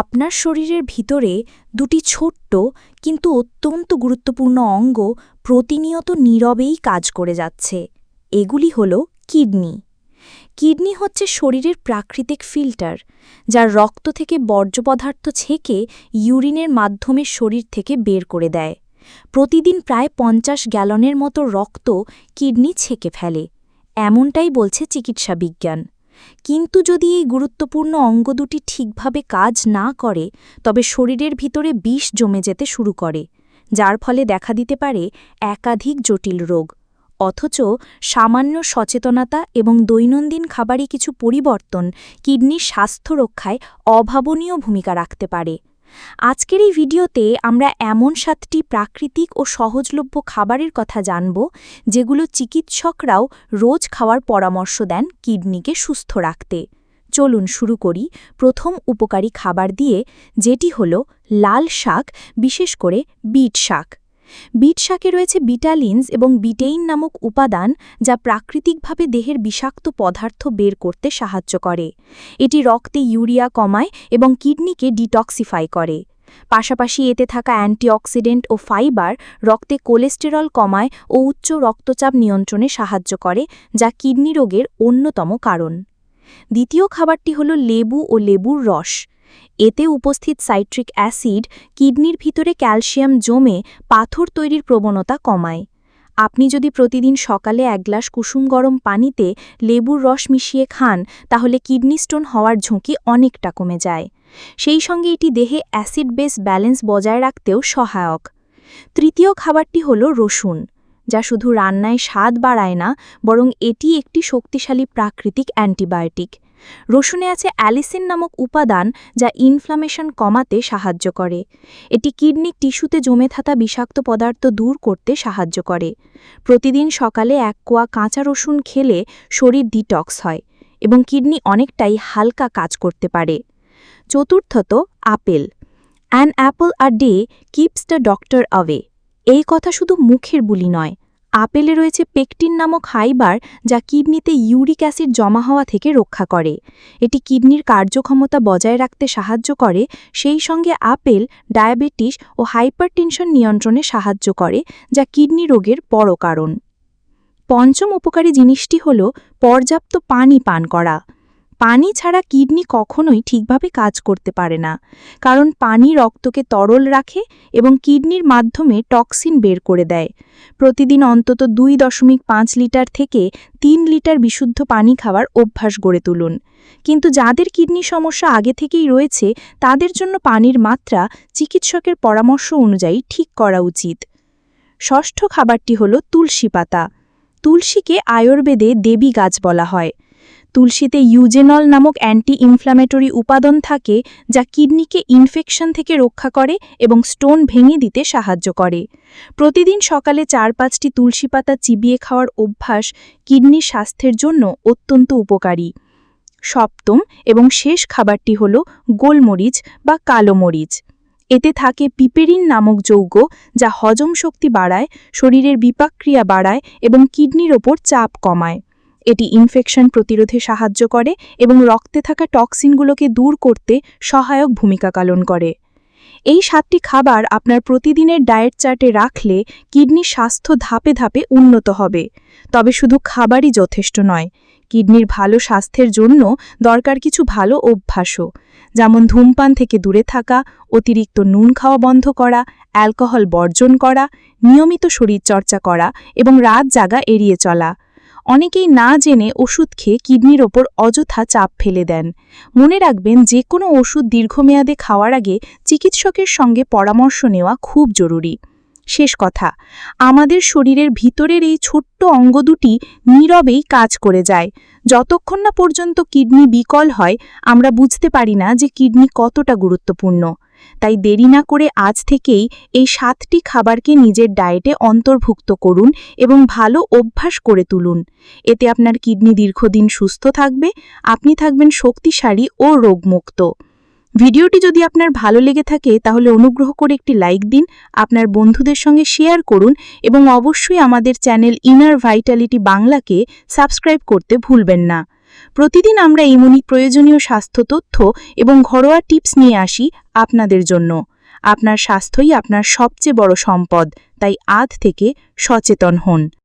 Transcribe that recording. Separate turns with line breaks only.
আপনার শরীরের ভিতরে দুটি ছোট্ট কিন্তু অত্যন্ত গুরুত্বপূর্ণ অঙ্গ প্রতিনিয়ত নীরবেই কাজ করে যাচ্ছে। এগুলি হল কিডনি। কিডনি হচ্ছে শরীরের প্রাকৃতিক ফিল্টার যা রক্ত থেকে বর্জ্য পদার্থ ছেঁকে ইউরিনের মাধ্যমে শরীর থেকে বের করে দেয়। প্রতিদিন প্রায় পঞ্চাশ গ্যালনের মতো রক্ত কিডনি ছেঁকে ফেলে, এমনটাই বলছে চিকিৎসা বিজ্ঞান। কিন্তু যদি এই গুরুত্বপূর্ণ অঙ্গ দুটি ঠিকভাবে কাজ না করে, তবে শরীরের ভিতরে বিষ জমে যেতে শুরু করে, যার ফলে দেখা দিতে পারে একাধিক জটিল রোগ। অথচ সামান্য সচেতনতা এবং দৈনন্দিন খাবারে কিছু পরিবর্তন কিডনির স্বাস্থ্য রক্ষায় অভাবনীয় ভূমিকা রাখতে পারে। আজকের এই ভিডিওতে আমরা এমন সাতটি প্রাকৃতিক ও সহজলভ্য খাবারের কথা জানব, যেগুলো চিকিৎসকরাও রোজ খাওয়ার পরামর্শ দেন কিডনিকে সুস্থ রাখতে। চলুন শুরু করি প্রথম উপকারী খাবার দিয়ে, যেটি হল লাল শাক, বিশেষ করে বিট শাক। বিট শাকে রয়েছে বিটালিনস এবং বিটেইন নামক উপাদান যা প্রাকৃতিকভাবে দেহের বিষাক্ত পদার্থ বের করতে সাহায্য করে। এটি রক্তে ইউরিয়া কমায় এবং কিডনিকে ডিটক্সিফাই করে। পাশাপাশি এতে থাকা অ্যান্টিঅক্সিডেন্ট ও ফাইবার রক্তে কোলেস্টেরল কমায় ও উচ্চ রক্তচাপ নিয়ন্ত্রণে সাহায্য করে, যা কিডনি রোগের অন্যতম কারণ। দ্বিতীয় খাবারটি হল লেবু ও লেবুর রস। এতে উপস্থিত সাইট্রিক অ্যাসিড কিডনির ভিতরে ক্যালসিয়াম জমে পাথর তৈরির প্রবণতা কমায়। আপনি যদি প্রতিদিন সকালে এক গ্লাস কুসুম গরম পানিতে লেবুর রস মিশিয়ে খান, তাহলে কিডনি স্টোন হওয়ার ঝুঁকি অনেকটা কমে যায়। সেই সঙ্গে এটি দেহে অ্যাসিড বেস ব্যালেন্স বজায় রাখতেও সহায়ক। তৃতীয় খাবারটি হল রসুন, যা শুধু রান্নায় স্বাদ বাড়ায় না, বরং এটি একটি শক্তিশালী প্রাকৃতিক অ্যান্টিবায়োটিক। রসুনে আছে অ্যালিসিন নামক উপাদান যা ইনফ্লামেশন কমাতে সাহায্য করে। এটি কিডনি টিস্যুতে জমে থাকা বিষাক্ত পদার্থ দূর করতে সাহায্য করে। প্রতিদিন সকালে এক কোয়া কাঁচা রসুন খেলে শরীর ডিটক্স হয় এবং কিডনি অনেকটাই হালকা কাজ করতে পারে। চতুর্থত, apple. An apple a day keeps the doctor away এই কথা শুধু মুখের বুলি নয় আপেলে রয়েছে পেকটিন নামক হাইবার যা কিডনিতে ইউরিক অ্যাসিড জমা হওয়া থেকে রক্ষা করে। এটি কিডনির কার্যক্ষমতা বজায় রাখতে সাহায্য করে, সেই সঙ্গে আপেল, ডায়াবেটিস ও হাইপারটেনশন নিয়ন্ত্রণে সাহায্য করে, যা কিডনি রোগের বড় কারণ পঞ্চম উপকারী জিনিসটি হল পর্যাপ্ত পানি পান করা। পানি ছাড়া কিডনি কখনোই ঠিকভাবে কাজ করতে পারে না, কারণ পানি রক্তকে তরল রাখে এবং কিডনির মাধ্যমে টক্সিন বের করে দেয়। প্রতিদিন অন্তত দুই দশমিক পাঁচ লিটার থেকে তিন লিটার বিশুদ্ধ পানি খাওয়ার অভ্যাস গড়ে তুলুন। কিন্তু যাদের কিডনি সমস্যা আগে থেকেই রয়েছে, তাদের জন্য পানির মাত্রা চিকিৎসকের পরামর্শ অনুযায়ী ঠিক করা উচিত। ষষ্ঠ খাবারটি হল তুলসী পাতা। তুলসীকে আয়ুর্বেদে দেবী গাছ বলা হয়। তুলসীতে ইউজেনল নামক অ্যান্টি ইনফ্ল্যামেটরি উপাদান থাকে যা কিডনিকে ইনফেকশন থেকে রক্ষা করে এবং স্টোন ভেঙে দিতে সাহায্য করে। প্রতিদিন সকালে চার পাঁচটি তুলসী পাতা চিবিয়ে খাওয়ার অভ্যাস কিডনির স্বাস্থ্যের জন্য অত্যন্ত উপকারী। সপ্তম এবং শেষ খাবারটি হল গোলমরিচ বা কালো মরিচ। এতে থাকে পিপেরিন নামক যৌগ যা হজম শক্তি বাড়ায়, শরীরের বিপাকক্রিয়া বাড়ায় এবং কিডনির ওপর চাপ কমায়। এটি ইনফেকশন প্রতিরোধে সাহায্য করে এবং রক্তে থাকা টক্সিনগুলোকে দূর করতে সহায়ক ভূমিকা পালন করে। এই সাতটি খাবার আপনার প্রতিদিনের ডায়েট চার্টে রাখলে কিডনির স্বাস্থ্য ধাপে ধাপে উন্নত হবে। তবে শুধু খাবারই যথেষ্ট নয় কিডনির ভালো স্বাস্থ্যের জন্য দরকার কিছু ভালো অভ্যাসও, যেমন ধূমপান থেকে দূরে থাকা, অতিরিক্ত নুন খাওয়া বন্ধ করা অ্যালকোহল বর্জন করা, নিয়মিত শরীরচর্চা করা এবং রাত জাগা এড়িয়ে চলা। অনেকেই না জেনে ওষুধ খেয়ে কিডনির ওপর অযথা চাপ ফেলে দেন। মনে রাখবেন যে কোনো ওষুধ দীর্ঘমেয়াদে খাওয়ার আগে চিকিৎসকের সঙ্গে পরামর্শ নেওয়া খুব জরুরি। শেষ কথা, আমাদের শরীরের ভিতরের এই ছোট্ট অঙ্গ দুটি নীরবেই কাজ করে যায়। যতক্ষণ না পর্যন্ত কিডনি বিকল হয়, আমরা বুঝতে পারি না যে কিডনি কতটা গুরুত্বপূর্ণ। তাই দেরি না করে আজ থেকেই এই সাতটি খাবারকে নিজের ডায়েটে অন্তর্ভুক্ত করুন এবং ভালো অভ্যাস করে তুলুন। এতে আপনার কিডনি দীর্ঘদিন সুস্থ থাকবে, আপনি থাকবেন শক্তিশালী ও রোগমুক্ত। ভিডিওটি যদি আপনার ভালো লেগে থাকে, তাহলে অনুগ্রহ করে একটি লাইক দিন, আপনার বন্ধুদের সঙ্গে শেয়ার করুন এবং অবশ্যই আমাদের চ্যানেল ইনার ভাইটালিটি বাংলাকে সাবস্ক্রাইব করতে ভুলবেন না।
প্রতিদিন আমরা এমনই প্রয়োজনীয় স্বাস্থ্য তথ্য এবং ঘরোয়া টিপস নিয়ে আসি আপনাদের জন্য। আপনার স্বাস্থ্যই আপনার সবচেয়ে বড় সম্পদ, তাই আজ থেকে সচেতন হন।